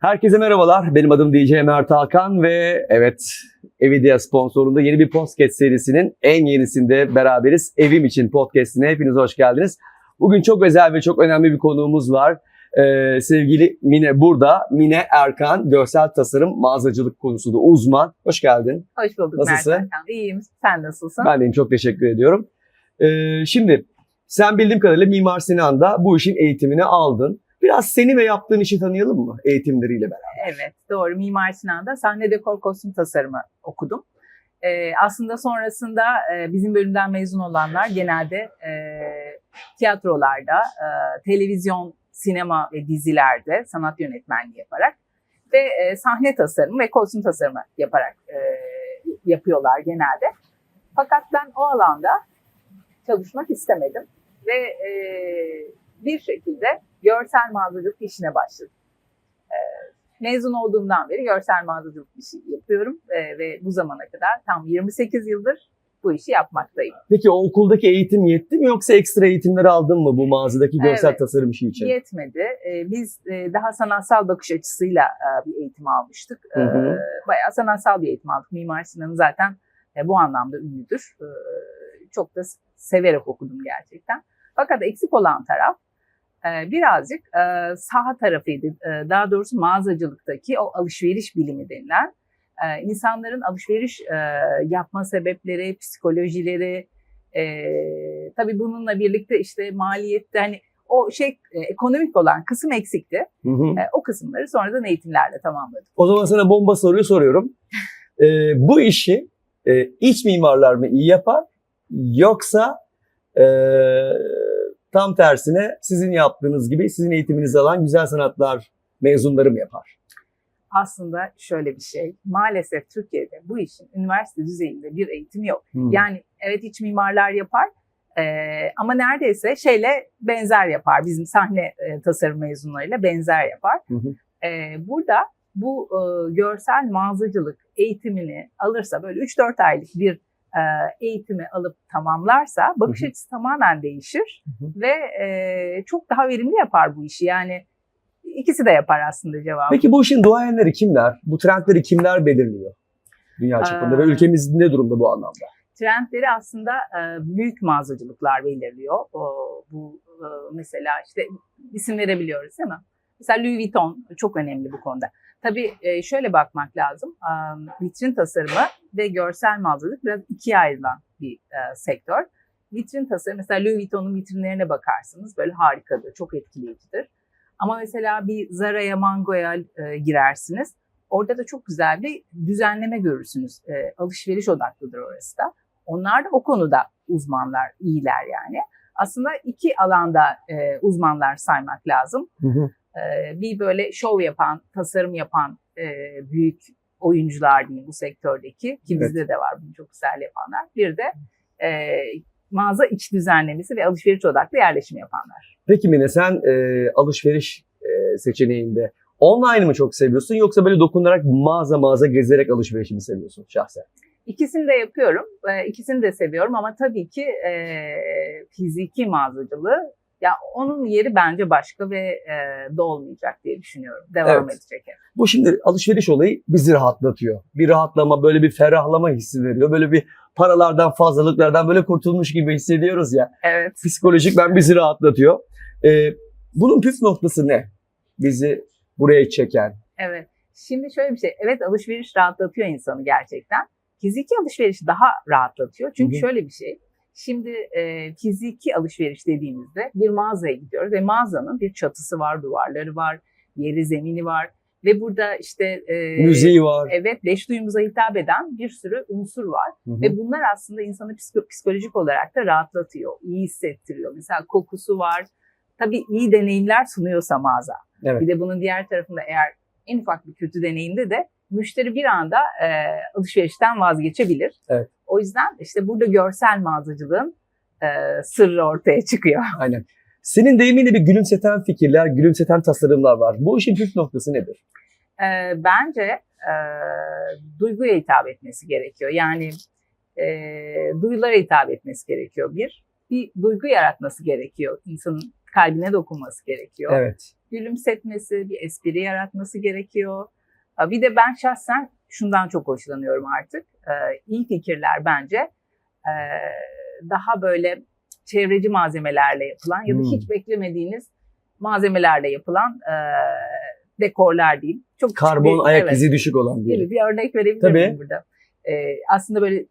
Herkese merhabalar. Benim adım DJ Mert Hakan ve evet Evidia sponsorunda yeni bir podcast serisinin en yenisinde beraberiz. Evim için podcastine hepiniz hoş geldiniz. Bugün çok özel ve çok önemli bir konuğumuz var. Ee, sevgili Mine burada. Mine Erkan, görsel tasarım, mağazacılık konusunda uzman. Hoş geldin. Hoş bulduk Nasılsın? Mert Hakan. İyiyim. Sen nasılsın? Ben deyim çok teşekkür ediyorum. Ee, şimdi sen bildiğim kadarıyla Mimar Sinan'da bu işin eğitimini aldın. Biraz seni ve yaptığın işi tanıyalım mı eğitimleriyle beraber? Evet doğru. Mimar Sinan'da sahne dekor kostüm tasarımı okudum. Ee, aslında sonrasında e, bizim bölümden mezun olanlar genelde e, tiyatrolarda, e, televizyon, sinema ve dizilerde sanat yönetmenliği yaparak ve e, sahne tasarımı ve kostüm tasarımı yaparak e, yapıyorlar genelde. Fakat ben o alanda çalışmak istemedim ve e, bir şekilde görsel mağazacılık işine başladım. E, mezun olduğumdan beri görsel mağazacılık işi yapıyorum e, ve bu zamana kadar tam 28 yıldır bu işi yapmaktayım. Peki o okuldaki eğitim yetti mi yoksa ekstra eğitimler aldın mı bu mağazadaki görsel Evet. tasarım işi için? Yetmedi. E, biz e, daha sanatsal bakış açısıyla e, bir eğitim almıştık. E, Hı hı. bayağı sanatsal bir eğitim aldık. Mimar Sinan zaten e, bu anlamda ünlüdür. E, çok da severek okudum gerçekten. Fakat eksik olan taraf e, birazcık e, saha tarafıydı. E, daha doğrusu mağazacılıktaki o alışveriş bilimi denilen e, insanların alışveriş e, yapma sebepleri, psikolojileri, e, tabii bununla birlikte işte maliyette hani o şey e, ekonomik olan kısım eksikti. Hı hı. E, o kısımları sonradan eğitimlerle tamamladık. O zaman sana bomba soruyu soruyorum. Ee, bu işi e, iç mimarlar mı iyi yapar yoksa e, tam tersine sizin yaptığınız gibi sizin eğitiminizi alan güzel sanatlar mezunları mı yapar? Aslında şöyle bir şey, maalesef Türkiye'de bu işin üniversite düzeyinde bir eğitim yok. Hı. Yani evet iç mimarlar yapar e, ama neredeyse şeyle benzer yapar. Bizim sahne e, tasarım mezunlarıyla benzer yapar. Hı. E, burada bu e, görsel mağazacılık eğitimini alırsa böyle 3-4 aylık bir e, eğitimi alıp tamamlarsa bakış açısı tamamen değişir Hı hı. ve e, çok daha verimli yapar bu işi. Yani ikisi de yapar aslında cevabı. Peki bu işin duayenleri kimler? Bu trendleri kimler belirliyor? Dünya çapında ve ülkemiz ne durumda bu anlamda? trendleri aslında e, büyük mağazacılıklar belirliyor. O, bu e, mesela işte isim verebiliyoruz değil mi? Mesela Louis Vuitton çok önemli bu konuda. Tabii e, şöyle bakmak lazım. Vitrin tasarımı ve görsel mağazacılık biraz ikiye ayrılan bir e, sektör. Vitrin tasarımı mesela Louis Vuitton'un vitrinlerine bakarsınız böyle harikadır, çok etkileyicidir. Ama mesela bir Zara'ya, Mango'ya e, girersiniz. Orada da çok güzel bir düzenleme görürsünüz. Alışveriş odaklıdır orası da. Onlar da o konuda uzmanlar, iyiler yani. Aslında iki alanda uzmanlar saymak lazım. Hı hı. E, bir böyle şov yapan, tasarım yapan e, büyük oyuncular diyeyim bu sektördeki ki bizde de var bunu çok güzel yapanlar. Bir de e, mağaza iç düzenlemesi ve alışveriş odaklı yerleşim yapanlar. Peki Mine sen e, alışveriş e, seçeneğinde online mı çok seviyorsun yoksa böyle dokunarak mağaza mağaza gezerek alışverişi mi seviyorsun şahsen? İkisini de yapıyorum. E, ikisini de seviyorum ama tabii ki e, fiziki mağazacılığı ya onun yeri bence başka ve e, dolmayacak diye düşünüyorum. Devam Evet. edecek. hep. Bu şimdi alışveriş olayı bizi rahatlatıyor. Bir rahatlama, böyle bir ferahlama hissi veriyor. Böyle bir paralardan, fazlalıklardan böyle kurtulmuş gibi hissediyoruz ya. Evet. Psikolojik ben bizi rahatlatıyor. Ee, bunun püf noktası ne? Bizi buraya çeken. Evet. Şimdi şöyle bir şey. Evet alışveriş rahatlatıyor insanı gerçekten. Fiziki alışveriş daha rahatlatıyor. Çünkü Hı hı. şöyle bir şey. Şimdi e, fiziki alışveriş dediğimizde bir mağazaya gidiyoruz ve mağazanın bir çatısı var, duvarları var, yeri, zemini var ve burada işte e, Müziği var. evet beş duyumuza hitap eden bir sürü unsur var Hı hı. ve bunlar aslında insanı psiko- psikolojik olarak da rahatlatıyor, iyi hissettiriyor. Mesela kokusu var. Tabii iyi deneyimler sunuyorsa mağaza. Evet. Bir de bunun diğer tarafında eğer en ufak bir kötü deneyimde de müşteri bir anda e, alışverişten vazgeçebilir. Evet. O yüzden işte burada görsel mağazacılığın e, sırrı ortaya çıkıyor. Aynen. Senin deyiminle bir gülümseten fikirler, gülümseten tasarımlar var. Bu işin püf noktası nedir? E, bence e, duyguya hitap etmesi gerekiyor. Yani e, duyulara hitap etmesi gerekiyor bir. Bir duygu yaratması gerekiyor insanın kalbine dokunması gerekiyor. Evet. Gülümsetmesi, bir espri yaratması gerekiyor. Bir de ben şahsen şundan çok hoşlanıyorum artık. Ee, iyi fikirler bence e, daha böyle çevreci malzemelerle yapılan ya da Hmm. hiç beklemediğiniz malzemelerle yapılan e, dekorlar diyeyim. Çok Karbon bir- ayak evet, izi düşük olan diyelim. bir örnek verebilir Tabii. miyim burada? Ee, aslında böyle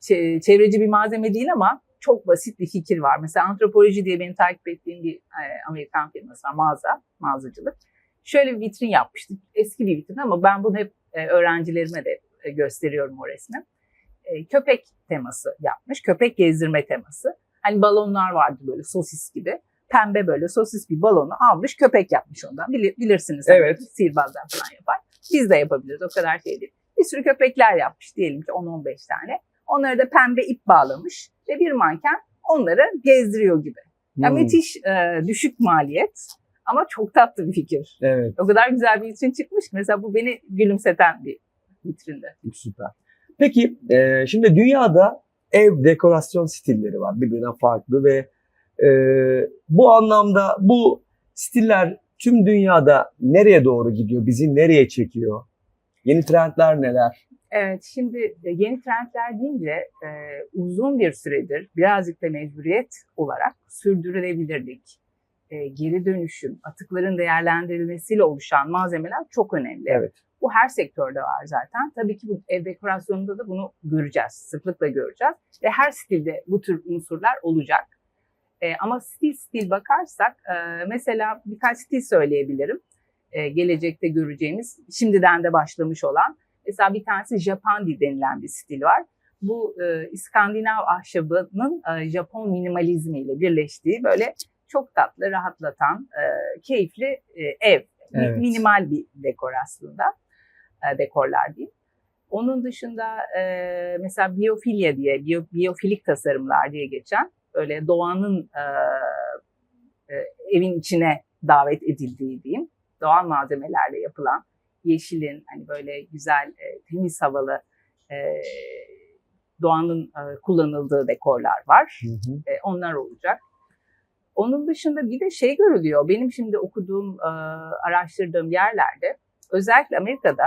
çe- çevreci bir malzeme değil ama çok basit bir fikir var. Mesela antropoloji diye benim takip ettiğim bir e, Amerikan firması var. Mağaza, mağazacılık. Şöyle bir vitrin yapmıştı. Eski bir vitrin ama ben bunu hep e, öğrencilerime de e, gösteriyorum o resmi. E, köpek teması yapmış. Köpek gezdirme teması. Hani balonlar vardı böyle sosis gibi. Pembe böyle sosis bir balonu almış köpek yapmış ondan. Bili- bilirsiniz. hani Evet. Sihirbazlar falan yapar. Biz de yapabiliriz o kadar şey değil. Bir sürü köpekler yapmış diyelim ki 10-15 tane. Onları da pembe ip bağlamış ve bir manken onları gezdiriyor gibi. Ya Hmm, müthiş e, düşük maliyet ama çok tatlı bir fikir. Evet. O kadar güzel bir vitrin çıkmış ki mesela bu beni gülümseten bir vitrinde. Süper. Peki e, şimdi dünyada ev dekorasyon stilleri var birbirinden farklı ve e, bu anlamda bu stiller tüm dünyada nereye doğru gidiyor? Bizi nereye çekiyor? Yeni trendler neler? Evet, şimdi e, yeni trendler deyince e, uzun bir süredir birazcık da mecburiyet olarak sürdürülebilirlik, e, geri dönüşüm, atıkların değerlendirilmesiyle oluşan malzemeler çok önemli. Evet. Bu her sektörde var zaten. Tabii ki bu ev dekorasyonunda da bunu göreceğiz, sıklıkla göreceğiz. Ve her stilde bu tür unsurlar olacak. E, ama stil stil bakarsak e, mesela birkaç stil söyleyebilirim. E, gelecekte göreceğimiz, şimdiden de başlamış olan. Mesela bir tanesi Japandi denilen bir stil var. Bu e, İskandinav ahşabının e, Japon minimalizmiyle birleştiği böyle çok tatlı, rahatlatan, e, keyifli e, ev. Evet. Minimal bir dekor aslında. E, dekorlar diyeyim. Onun dışında e, mesela biyofilya diye, biyo, biyofilik tasarımlar diye geçen böyle doğanın e, e, evin içine davet edildiği diyeyim. Doğal malzemelerle yapılan yeşilin hani böyle güzel e, temiz havalı e, doğanın e, kullanıldığı dekorlar var. Hı hı. E, onlar olacak. Onun dışında bir de şey görülüyor. Benim şimdi okuduğum, e, araştırdığım yerlerde özellikle Amerika'da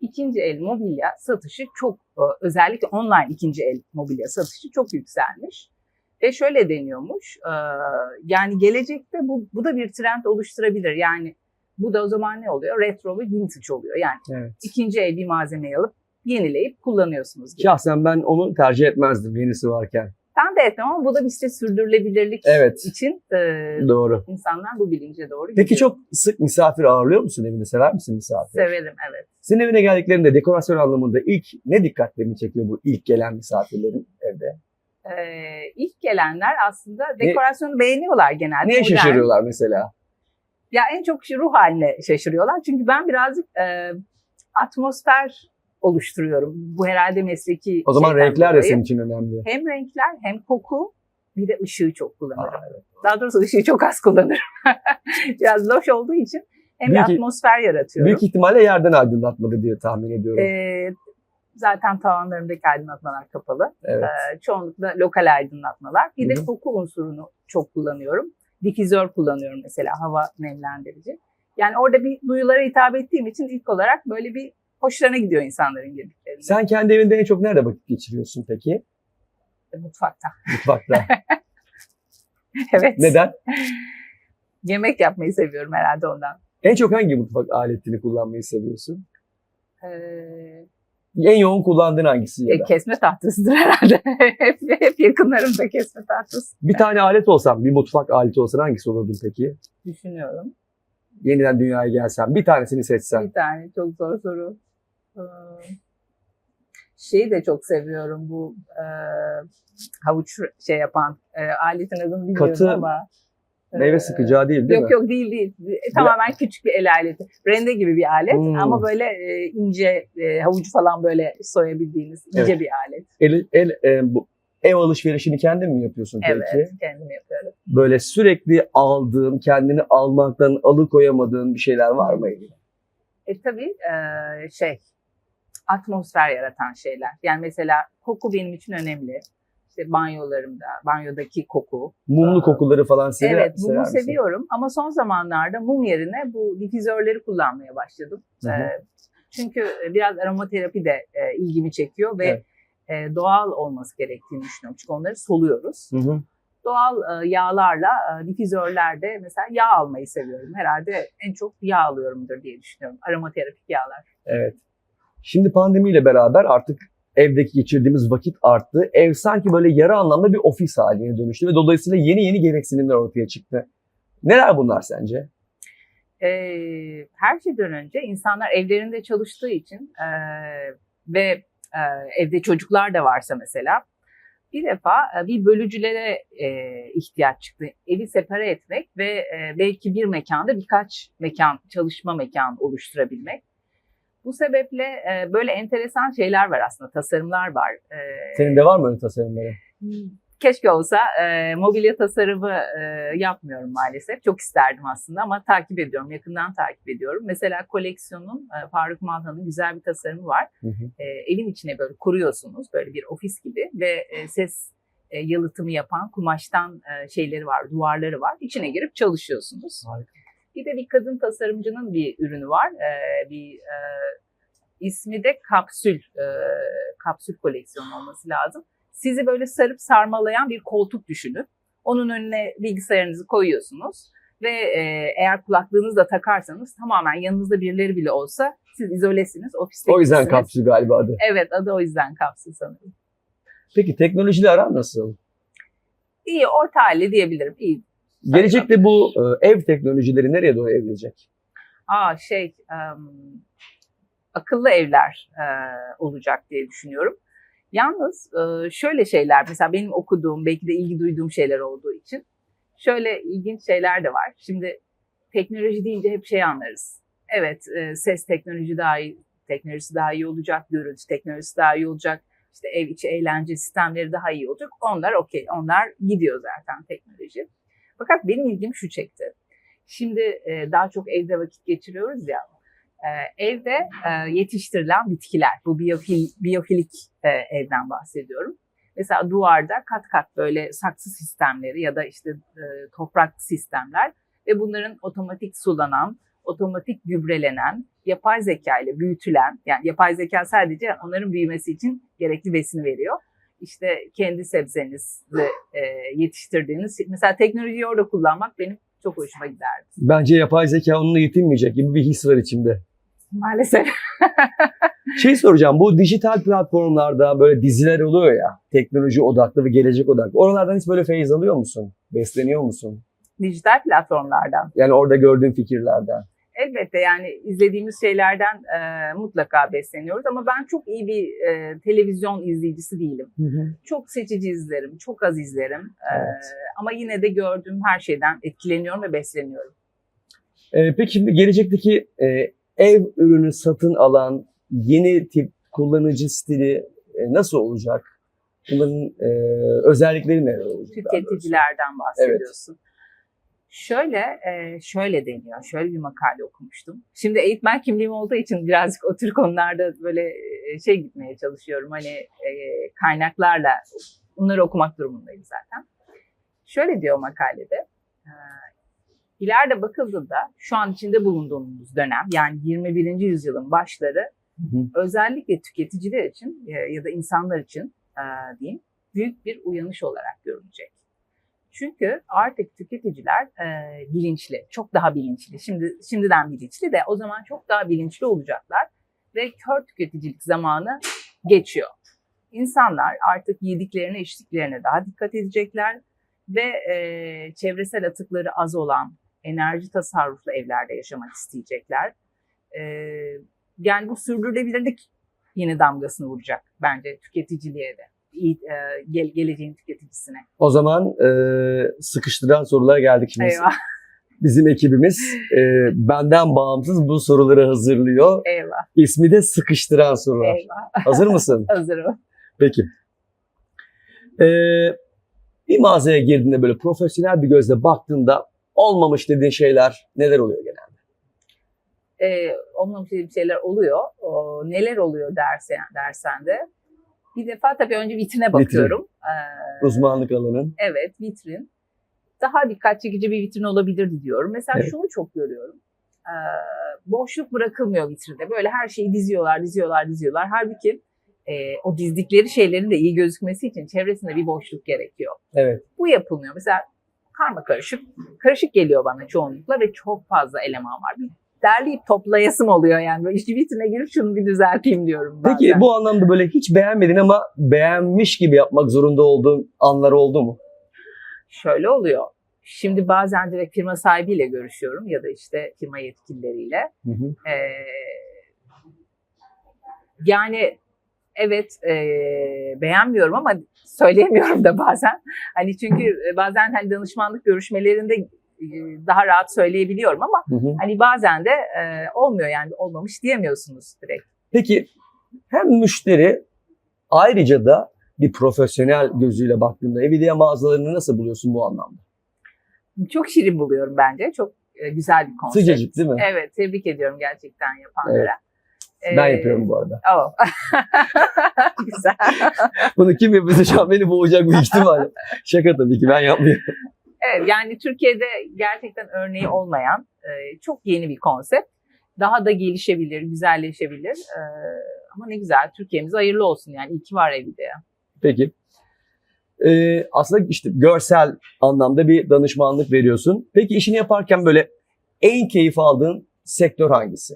ikinci el mobilya satışı çok e, özellikle online ikinci el mobilya satışı çok yükselmiş. Ve şöyle deniyormuş. e, yani gelecekte bu, bu da bir trend oluşturabilir. Yani bu da o zaman ne oluyor? Retro ve vintage oluyor. Yani Evet. ikinci el bir malzemeyi alıp yenileyip kullanıyorsunuz gibi. Şahsen ben onu tercih etmezdim yenisi varken. Ben de etmem ama bu da işte sürdürülebilirlik Evet. için e, Doğru. insanlar bu bilince doğru Peki gidiyor. çok sık misafir ağırlıyor musun evinde? Sever misin misafir? severim evet. Senin evine geldiklerinde dekorasyon anlamında ilk ne dikkatlerini çekiyor bu ilk gelen misafirlerin evde? Ee, ilk gelenler aslında dekorasyonu beğeniyorlar genelde. Neye modern. şaşırıyorlar mesela? Ya en çok ruh haline şaşırıyorlar. Çünkü ben birazcık e, atmosfer oluşturuyorum. Bu herhalde mesleki O zaman renkler de dolayı. senin için önemli. Hem renkler hem koku bir de ışığı çok kullanırım. Aa, evet. Daha doğrusu ışığı çok az kullanırım. Biraz loş olduğu için hem bir Büyük- atmosfer yaratıyorum. Büyük ihtimalle yerden aydınlatmadı diye tahmin ediyorum. Ee, zaten tavanlarımdaki aydınlatmalar kapalı. evet. Ee, çoğunlukla lokal aydınlatmalar. Bir de Hı hı. koku unsurunu çok kullanıyorum. Difüzör kullanıyorum mesela hava nemlendirici. Yani orada bir duyulara hitap ettiğim için ilk olarak böyle bir hoşlarına gidiyor insanların girdiklerinde. Sen kendi evinde en çok nerede vakit geçiriyorsun peki? Mutfakta. Mutfakta. evet. Neden? Yemek yapmayı seviyorum herhalde ondan. En çok hangi mutfak aletini kullanmayı seviyorsun? Ee, En yoğun kullandığın hangisi e, kesme tahtasıdır herhalde. hep, hep yakınlarımda kesme tahtası. Bir tane alet olsan, bir mutfak aleti olsan hangisi olurdun peki? Düşünüyorum. Yeniden dünyaya gelsen, bir tanesini seçsen. Bir tane çok zor soru. Ee, Şeyi de çok seviyorum bu e, havuç şey yapan e, aletin adını bilmiyorum Katı ama. e, Meyve sıkacağı değil değil yok mi? yok değil değil. E, tamamen küçük bir el aleti. Rende gibi bir alet Hmm. ama böyle e, ince e, havucu falan böyle soyabildiğiniz ince Evet. bir alet. El, el, e, bu, ev alışverişini kendin mi yapıyorsun Evet peki? kendim yapıyorum. Böyle sürekli aldığın, kendini almaktan alıkoyamadığın bir şeyler var mı evinde? E tabii e, şey atmosfer yaratan şeyler. Yani mesela koku benim için önemli. işte banyolarımda, banyodaki koku. Mumlu Aa, kokuları falan sever, evet, mumu misin? seviyorum ama son zamanlarda mum yerine bu difüzörleri kullanmaya başladım. Hı hı. Ee, çünkü biraz aromaterapi de e, ilgimi çekiyor ve Evet. e, doğal olması gerektiğini düşünüyorum. Çünkü onları soluyoruz. Hı hı. Doğal e, yağlarla e, difüzörlerde mesela yağ almayı seviyorum. Herhalde en çok yağ alıyorumdur diye düşünüyorum. Aromaterapik yağlar. Evet. Şimdi pandemiyle beraber artık evdeki geçirdiğimiz vakit arttı. Ev sanki böyle yarı anlamda bir ofis haline dönüştü ve dolayısıyla yeni yeni gereksinimler ortaya çıktı. Neler bunlar sence? e, her şeyden önce insanlar evlerinde çalıştığı için e, ve e, evde çocuklar da varsa mesela bir defa e, bir bölücülere e, ihtiyaç çıktı. Evi separe etmek ve e, belki bir mekanda birkaç mekan, çalışma mekanı oluşturabilmek. Bu sebeple e, böyle enteresan şeyler var aslında, tasarımlar var. E, Senin de var mı öyle tasarımları? Keşke olsa e, mobilya tasarımı e, yapmıyorum maalesef. Çok isterdim aslında ama takip ediyorum, yakından takip ediyorum. Mesela koleksiyonun e, Faruk Malhan'ın güzel bir tasarımı var. Hı hı. E, evin içine böyle kuruyorsunuz, böyle bir ofis gibi ve e, ses e, yalıtımı yapan kumaştan e, şeyleri var, duvarları var. İçine girip çalışıyorsunuz. Harika. Bir de bir kadın tasarımcının bir ürünü var. E, bir e, ismi de kapsül, e, kapsül koleksiyonu olması lazım. Sizi böyle sarıp sarmalayan bir koltuk düşünün. Onun önüne bilgisayarınızı koyuyorsunuz ve e, eğer kulaklığınızı da takarsanız tamamen yanınızda birileri bile olsa siz izolesiniz, ofiste O yüzden kapsül galiba adı. Evet adı o yüzden kapsül sanırım. Peki teknolojiyle aran nasıl? İyi orta halli diyebilirim. İyi. Gelecekte bu e, ev teknolojileri nereye doğru evrilecek? Aa şey em, akıllı evler e, olacak diye düşünüyorum. Yalnız e, şöyle şeyler mesela benim okuduğum belki de ilgi duyduğum şeyler olduğu için şöyle ilginç şeyler de var. Şimdi teknoloji deyince hep şey anlarız. Evet e, ses teknoloji daha iyi, teknolojisi daha iyi olacak, görüntü teknolojisi daha iyi olacak. İşte ev içi eğlence sistemleri daha iyi olacak. Onlar okey, onlar gidiyor zaten teknoloji. Fakat benim ilgim şu çekti. Şimdi e, daha çok evde vakit geçiriyoruz ya. e, evde e, yetiştirilen bitkiler, bu biyofil, biyofilik e, evden bahsediyorum. Mesela duvarda kat kat böyle saksı sistemleri ya da işte e, toprak sistemler ve bunların otomatik sulanan, otomatik gübrelenen, yapay zeka ile büyütülen, yani yapay zeka sadece onların büyümesi için gerekli besini veriyor. İşte kendi sebzenizi e, yetiştirdiğiniz, mesela teknolojiyi orada kullanmak benim çok hoşuma giderdi. Bence yapay zeka onunla yetinmeyecek gibi bir his var içimde. Maalesef. Şey soracağım, bu dijital platformlarda böyle diziler oluyor ya, teknoloji odaklı ve gelecek odaklı. Oralardan hiç böyle feyiz alıyor musun? Besleniyor musun? Dijital platformlardan. Yani orada gördüğün fikirlerden. Elbette yani izlediğimiz şeylerden e, mutlaka besleniyoruz ama ben çok iyi bir e, televizyon izleyicisi değilim. Çok seçici izlerim, çok az izlerim. E, Evet. ama yine de gördüğüm her şeyden etkileniyorum ve besleniyorum. Ee, peki şimdi gelecekteki e, ev ürünü satın alan yeni tip kullanıcı stili e, nasıl olacak? Bunların e, özellikleri neler olacak? Tüketicilerden bahsediyorsun. Şöyle, e, şöyle deniyor. Şöyle bir makale okumuştum. Şimdi eğitmen kimliğim olduğu için birazcık o tür konularda böyle e, şey gitmeye çalışıyorum. Hani e, kaynaklarla bunları okumak durumundayım zaten. Şöyle diyor makalede. İleride bakıldığında şu an içinde bulunduğumuz dönem yani 21. yüzyılın başları Hı hı. özellikle tüketiciler için ya da insanlar için diyeyim büyük bir uyanış olarak görünecek. Çünkü artık tüketiciler e, bilinçli, çok daha bilinçli. Şimdi şimdiden bilinçli de o zaman çok daha bilinçli olacaklar ve kör tüketicilik zamanı geçiyor. İnsanlar artık yediklerine, içtiklerine daha dikkat edecekler ve e, çevresel atıkları az olan enerji tasarruflu evlerde yaşamak isteyecekler. E, yani bu sürdürülebilirlik yeni damgasını vuracak bence tüketiciliğe de. E, gel, geleceğin tüketicisine. O zaman e, sıkıştıran sorulara geldik şimdi. Eyvah, Bizim ekibimiz e, benden bağımsız bu soruları hazırlıyor. eyvah, İsmi de sıkıştıran sorular. eyvah. Hazır mısın? Hazırım. Peki. Ee, bir mağazaya girdiğinde böyle profesyonel bir gözle baktığında olmamış dediğin şeyler neler oluyor genelde? E, olmamış dediğim şeyler oluyor. O, neler oluyor dersen, dersen de Bir defa tabii önce vitrine bakıyorum. Ee, Uzmanlık alanın. evet vitrin. Daha dikkat çekici bir vitrin olabilirdi diyorum. Mesela Evet. şunu çok görüyorum. Ee, boşluk bırakılmıyor vitrinde. Böyle her şeyi diziyorlar, diziyorlar, diziyorlar. Halbuki e, o dizdikleri şeylerin de iyi gözükmesi için çevresinde bir boşluk gerekiyor. Evet. Bu yapılmıyor. Mesela karma karışık, karışık geliyor bana çoğunlukla ve çok fazla eleman var. Bir derleyip toplayasım oluyor yani. Böyle işte vitrine girip şunu bir düzelteyim diyorum bazen. Peki bu anlamda böyle hiç beğenmedin ama beğenmiş gibi yapmak zorunda olduğun anlar oldu mu? şöyle oluyor. Şimdi bazen direkt firma sahibiyle görüşüyorum ya da işte firma yetkilileriyle. Hı hı. Ee, yani evet e, beğenmiyorum ama söyleyemiyorum da bazen. Hani çünkü bazen hani danışmanlık görüşmelerinde daha rahat söyleyebiliyorum ama Hı hı. hani bazen de e, olmuyor yani olmamış diyemiyorsunuz direkt. Peki hem müşteri ayrıca da bir profesyonel gözüyle baktığında Evidia mağazalarını nasıl buluyorsun bu anlamda? Çok şirin buluyorum bence. Çok e, güzel bir konsept. Sıcacık değil mi? Evet, tebrik ediyorum gerçekten yapanlara. Ben Ee, yapıyorum bu arada. Oh. Güzel. Bunu kim yapıyorsa şu an beni boğacak büyük ihtimalle. Şaka tabii ki ben yapmıyorum. Evet, yani Türkiye'de gerçekten örneği olmayan e, çok yeni bir konsept. Daha da gelişebilir, güzelleşebilir. E, ama ne güzel, Türkiye'mize hayırlı olsun yani. İyi ki var evde. Peki. Ee, aslında işte görsel anlamda bir danışmanlık veriyorsun. Peki işini yaparken böyle en keyif aldığın sektör hangisi?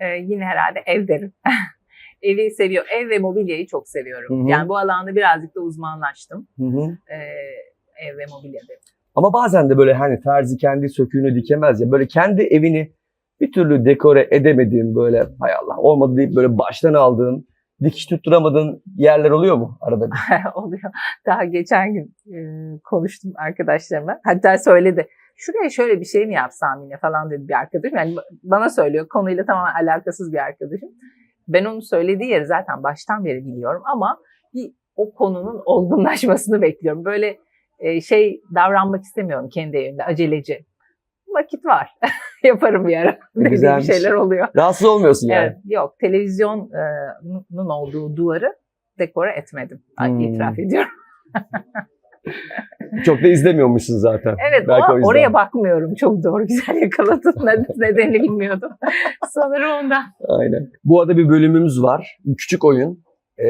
E, yine herhalde ev derim. Evi seviyor. Ev ve mobilyayı çok seviyorum. Hı hı. Yani bu alanda birazcık da uzmanlaştım. Hı hı. E, ev ve mobilya. Ama bazen de böyle hani terzi kendi söküğünü dikemez ya. Böyle kendi evini bir türlü dekore edemediğin böyle hay Allah olmadı deyip böyle baştan aldığın, dikiş tutturamadığın yerler oluyor mu arada oluyor. Daha geçen gün e, konuştum arkadaşlarıma. Hatta söyledi. Şuraya şöyle bir şey mi yapsam yine falan dedi bir arkadaşım. Yani bana söylüyor. Konuyla tamamen alakasız bir arkadaşım. Ben onun söylediği yeri zaten baştan beri biliyorum ama bir o konunun olgunlaşmasını bekliyorum. Böyle e, şey davranmak istemiyorum kendi evimde aceleci. Vakit var. Yaparım bir ara. Güzelmiş. şeyler oluyor. Rahatsız olmuyorsun yani. Evet, yok televizyonun olduğu duvarı dekore etmedim. Ay, Hmm. İtiraf ediyorum. Çok da izlemiyormuşsun zaten. Evet Belki o- o oraya bakmıyorum. Çok doğru güzel yakaladın. Ne- Nedenini bilmiyordum. Sanırım ondan. Aynen. Bu arada bir bölümümüz var. Küçük oyun. Ee,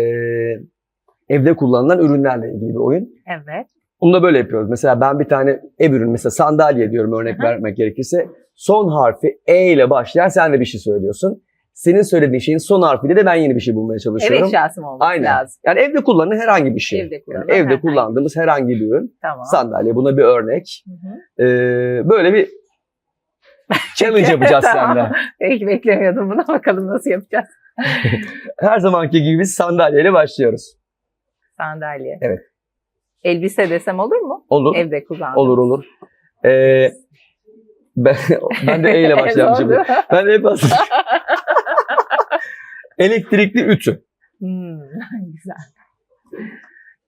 evde kullanılan ürünlerle ilgili bir oyun. Evet. Bunu da böyle yapıyoruz. Mesela ben bir tane ev ürünü, mesela sandalye diyorum örnek hı. vermek gerekirse. Son harfi E ile başlayan sen de bir şey söylüyorsun. Senin söylediğin şeyin son harfiyle de ben yeni bir şey bulmaya çalışıyorum. eşyası mı olması Aynen. lazım? Yani evde kullanılan herhangi bir şey. Evde Yani evde herhangi- kullandığımız herhangi bir ürün. Tamam. Sandalye buna bir örnek. Hı hı. Ee, böyle bir challenge yapacağız Tamam. seninle. Peki beklemiyordum buna. Bakalım nasıl yapacağız. Her zamanki gibi biz sandalyeyle başlıyoruz. Sandalye. Evet. Elbise desem olur mu? Olur. Evde kullandım. Olur olur. Ee, ben, ben de E ile başlayacağım şimdi. Ben de hep aslında elektrikli ütü. Hmm, güzel.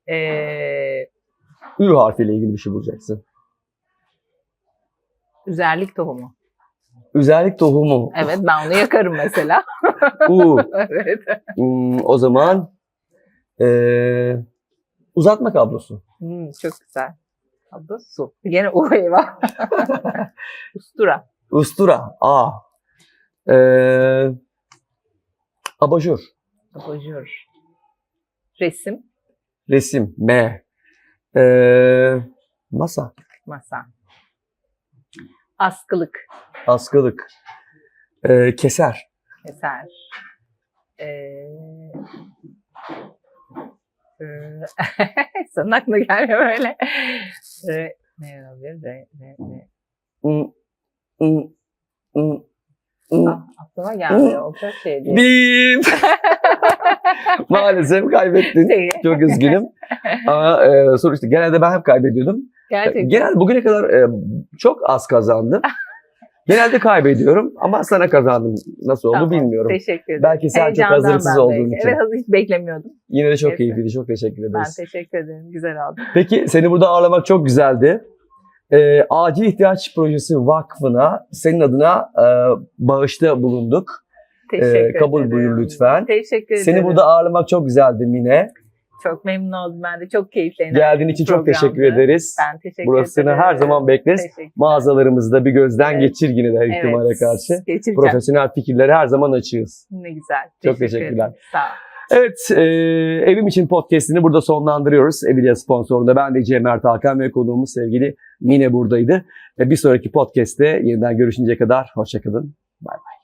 Ee, Ü harfiyle ilgili bir şey bulacaksın. üzerlik tohumu. Üzerlik tohumu. Evet ben onu yakarım mesela. U. evet. Hmm, o zaman ee, uzatma kablosu. Hmm, çok güzel. Adı su. Gene o eyvah. Ustura. Ustura. A. Ee, abajur. Abajur. Resim. Resim. M. Ee, masa. Masa. Askılık. Askılık. Ee, keser. Eser. Ee, Senin aklına gelmiyor böyle. Re, ne olabilir? Re, re, re. Ah, aklıma gelmiyor. Olacak şey değil. Bip. Maalesef kaybettin. Şey, Çok üzgünüm. Ama e, sonuçta genelde ben hep kaybediyordum. Gerçekten. Genel bugüne kadar e, çok az kazandım. Genelde kaybediyorum ama sana kazandım. Nasıl oldu Tamam, bilmiyorum. Teşekkür ederim. Belki sen çok Heyecandan hazırsız ben olduğun belki. için. Evet hazır hiç beklemiyordum. Yine de çok Evet. keyifliydi. Çok teşekkür Ben ederiz. teşekkür ederim. Güzel oldu. Peki seni burada ağırlamak çok güzeldi. E, Acil İhtiyaç Projesi Vakfı'na senin adına e, bağışta bulunduk. Teşekkür Ee, kabul ederim. buyur lütfen. Teşekkür ederim. Seni burada ağırlamak çok güzeldi Mine. Çok memnun oldum ben de. Çok keyifli. Geldiğin için çok programdı. teşekkür ederiz. Ben teşekkür Burasını ederim. her zaman bekleriz. Mağazalarımızda bir gözden Evet. geçir yine de her ihtimale Evet, karşı. Geçireceğim. Profesyonel fikirlere her zaman açığız. Ne güzel. Çok Teşekkür teşekkürler. ederim. Sağ ol. Evet, e, Evim için podcastini burada sonlandırıyoruz. Evidia sponsorunda ben de Cem Mert Hakan ve konuğumuz sevgili Mine buradaydı. Ve bir sonraki podcast'te yeniden görüşünceye kadar hoşçakalın. Bay bay.